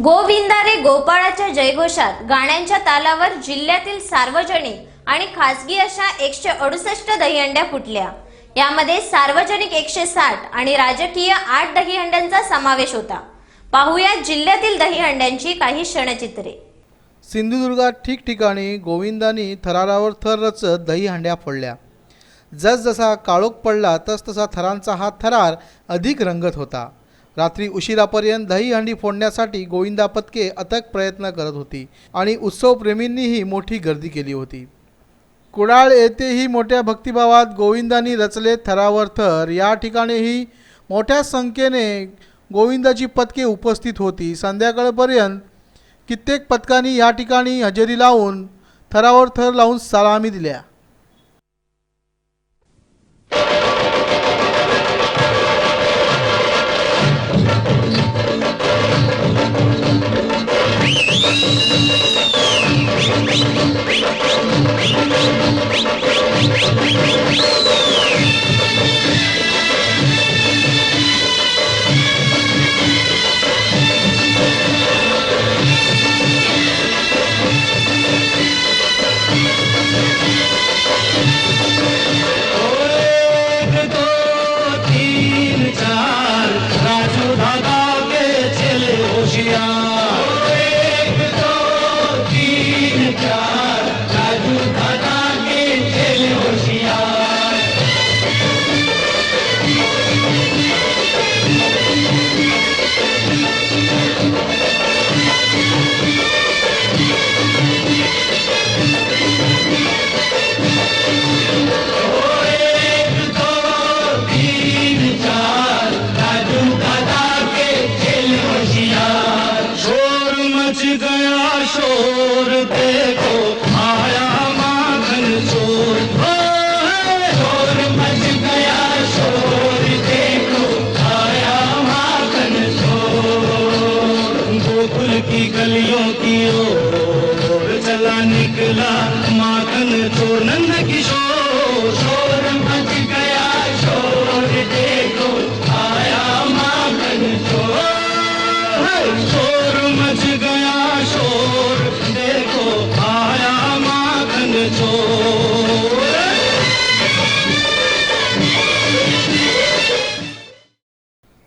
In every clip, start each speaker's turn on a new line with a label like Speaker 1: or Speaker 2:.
Speaker 1: गोविंदारे गोपाळाच्या जयघोषात गाण्यांच्या तालावर जिल्ह्यातील सार्वजनिक आणि खासगी अशा एकशे अडुसष्ट दहीहंड्या फुटल्या. यामध्ये सार्वजनिक एकशे साठ आणि राजकीय आठ दहीहंड्यांचा समावेश होता. पाहूया जिल्ह्यातील दहीहंड्यांची काही क्षणचित्रे.
Speaker 2: सिंधुदुर्गात ठिकठिकाणी गोविंदांनी थरारावर थर रचत दहीहंड्या फोडल्या. जसजसा काळोख पडला तसतसा थरांचा हा थरार अधिक रंगत होता. रात्री उशिरापर्यंत दहीहंडी फोडण्यासाठी गोविंदा पत्के अथक प्रयत्न करत होती आणि उत्सवप्रेमींनीही मोठी गर्दी केली होती. कुडाळ येथेही मोठ्या भक्तिभावात गोविंदांनी रचले थरावर थर. या ठिकाणीही मोठ्या संख्येने गोविंदाची पथके उपस्थित होती. संध्याकाळपर्यंत कित्येक पथकांनी या ठिकाणी हजेरी लावून थरावर थर लावून सलामी दिल्या.
Speaker 3: चले की गलियों की ओर चला निकला माखन तो नंद किशोर। शोर मच गया शोर देखो आया माखन शोर शोर मच गया शोर देखो आया माखन चोर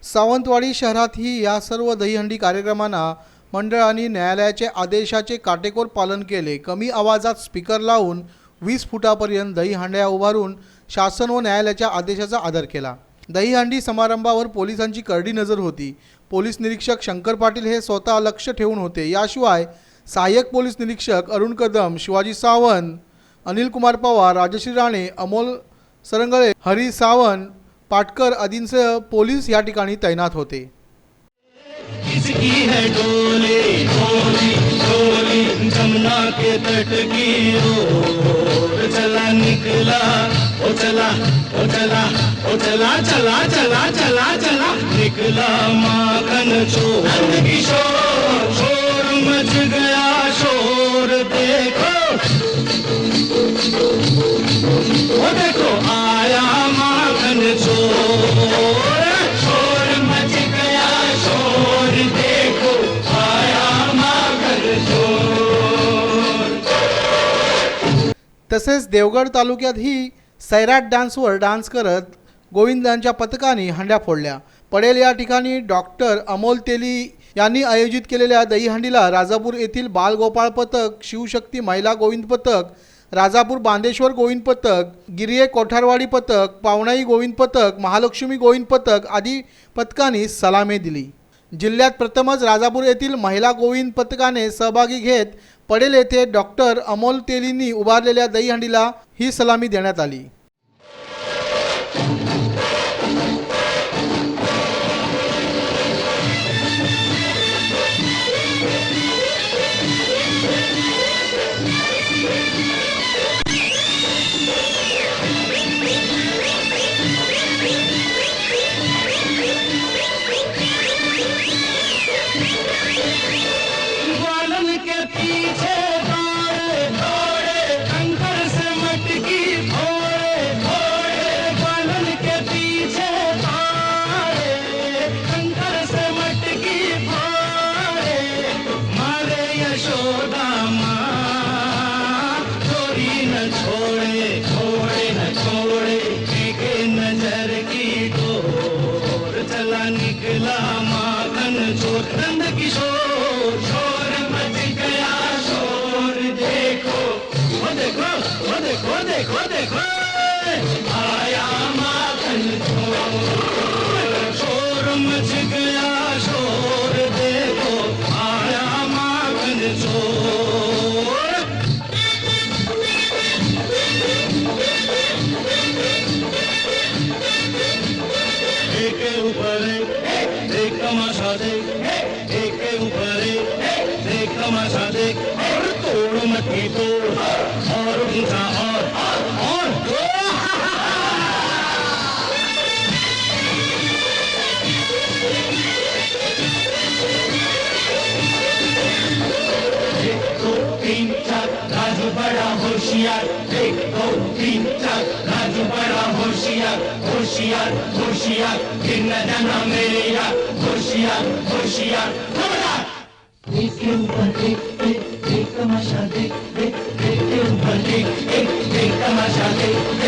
Speaker 2: सावंतवाडी शहरातही या सर्व दहीहंडी कार्यक्रमांना मंडळांनी न्यायालयाच्या आदेशाचे काटेकोर पालन केले. कमी आवाजात स्पीकर लावून वीस फुटापर्यंत दहीहंड्या उभारून शासन व न्यायालयाच्या आदेशाचा आदर केला. दहीहंडी समारंभावर पोलिसांची करडी नजर होती. पोलीस निरीक्षक शंकर पाटील हे स्वतः लक्ष ठेवून होते. याशिवाय सहाय्यक पोलीस निरीक्षक अरुण कदम शिवाजी सावंत अनिल कुमार पवार राजश्री राणे अमोल सरंगळे हरी सावंत पाटकर आदींसह पोलीस या ठिकाणी तैनात होते.
Speaker 3: किसकी है डोली डोली डोली जमुना के तट की ओर। चला निकला, ओ चला ओ चला ओ चला चला चला चला चला, निकला माखन चोर। नंद किशोर शोर मच गया शोर देखो। ओ देखो, आया माखन चोर।
Speaker 2: तसेच देवगड तालुक्यातही सैराट डान्सवर डान्स करत गोविंदांच्या पथकाने हंड्या फोडल्या. पडेल या ठिकाणी डॉक्टर अमोल तेली यांनी आयोजित केलेल्या दहीहंडीला राजापूर येथील बालगोपाळ पथक शिवशक्ती महिला गोविंद पथक राजापूर बांदेश्वर गोविंद पथक गिरिये कोठारवाडी पथक पावणाई गोविंद पथक महालक्ष्मी गोविंद पथक आदी पथकांनी सलामी दिली. जिल्ह्यात प्रथमच राजापूर येथील महिला गोविंद पथकाने सहभागी घेत पडेल येथे डॉक्टर अमोल तेलींनी उभारलेल्या दहीहंडीला ही सलामी देण्यात आली.
Speaker 3: नंद किशोर शोर मच गया शोर देखो। वो देखो वो देखो देखो देखो। आया माखन चोर शोर मच गया दो राजू बड़ा होशियार होशियार होशियार फिर न जाना मेरे यार होशियार होशियार खबरदार एक के ऊपर एक एक एक तमाशा देख देख एक के ऊपर एक एक एक तमाशा देख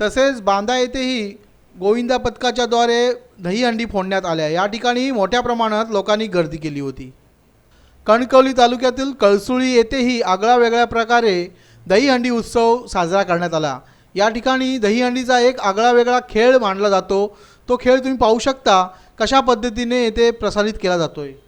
Speaker 2: तसेच बांदा येथेही गोविंदा पथकाच्याद्वारे दहीहंडी फोडण्यात आल्या. या ठिकाणी मोठ्या प्रमाणात लोकांनी गर्दी केली होती. कणकवली तालुक्यातील कळसुळी येथेही आगळा वेगळ्या प्रकारे दहीहंडी उत्सव साजरा करण्यात आला. या ठिकाणी दहीहंडीचा एक आगळा वेगळा खेळ मांडला जातो. तो खेळ तुम्ही पाहू शकता. कशा पद्धतीने येथे प्रसारित केला
Speaker 4: जातो आहे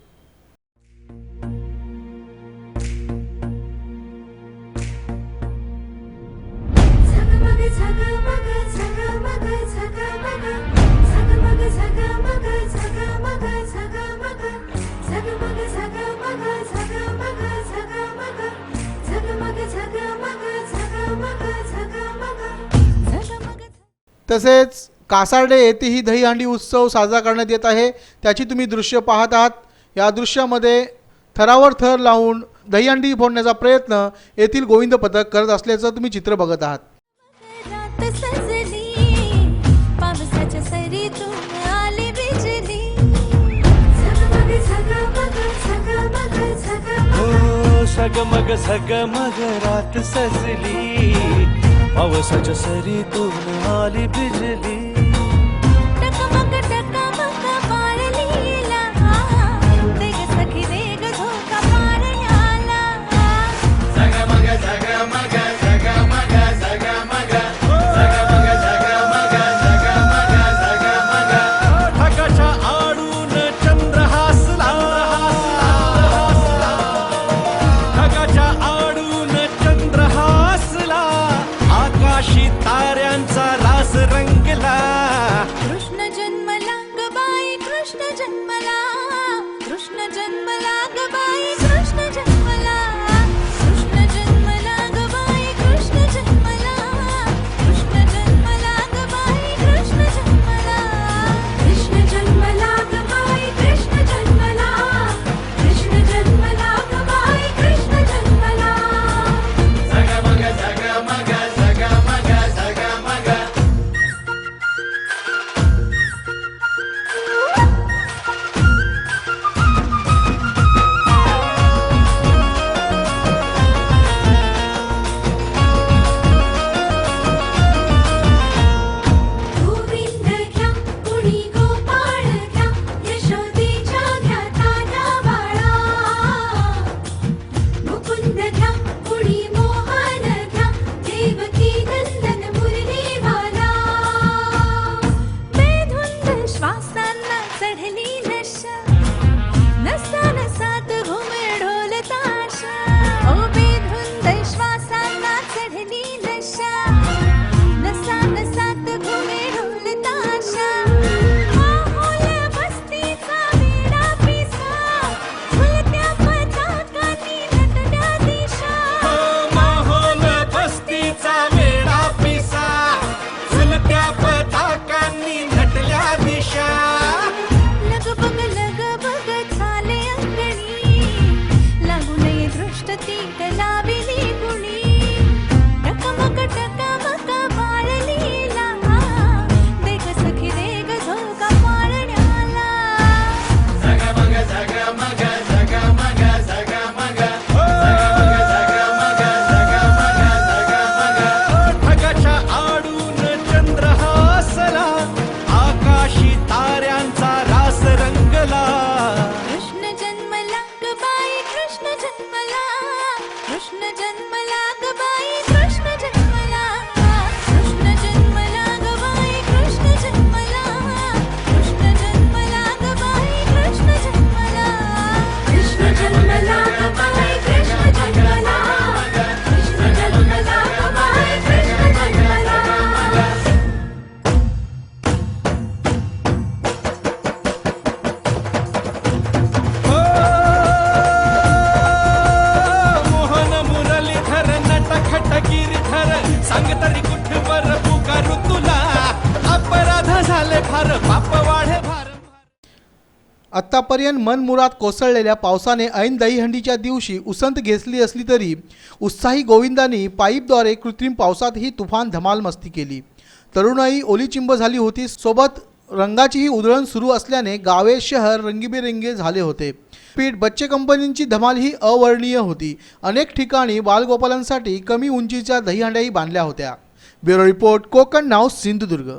Speaker 2: तसेच कासार्डे येथेही दहीहंडी उत्सव साजरा करण्यात येत आहे. त्याची तुम्ही दृश्य पाहत आहात. या दृश्यामध्ये थरावर थर लावून दहीहंडी फोडण्याचा प्रयत्न येथील गोविंद पथक करत असल्याचं तुम्ही चित्र बघत आहात.
Speaker 4: झगमग झगमग
Speaker 5: सगमग सगमग रात सजली. पावसाच्या सरीतून आली बिजली. Schwarz.
Speaker 2: आत्तापर्यंत मनमुरात कोसळलेल्या पावसाने ऐन दहीहंडीच्या दिवशी उसंत घेतली असली तरी उत्साही गोविंदांनी पाईपद्वारे कृत्रिम पावसातही तुफान धमाल मस्ती केली. तरुणाई ओलीचिंब झाली होती. सोबत रंगाचीही उधळण सुरू असल्याने गावे शहर रंगीबेरंगी झाले होते. पीठ बच्चे कंपनींची धमाल ही अवर्णीय होती. अनेक ठिकाणी बालगोपालांसाठी कमी उंचीच्या दहीहंड्याही बांधल्या होत्या. ब्युरो रिपोर्ट कोकण नाव सिंधुदुर्ग.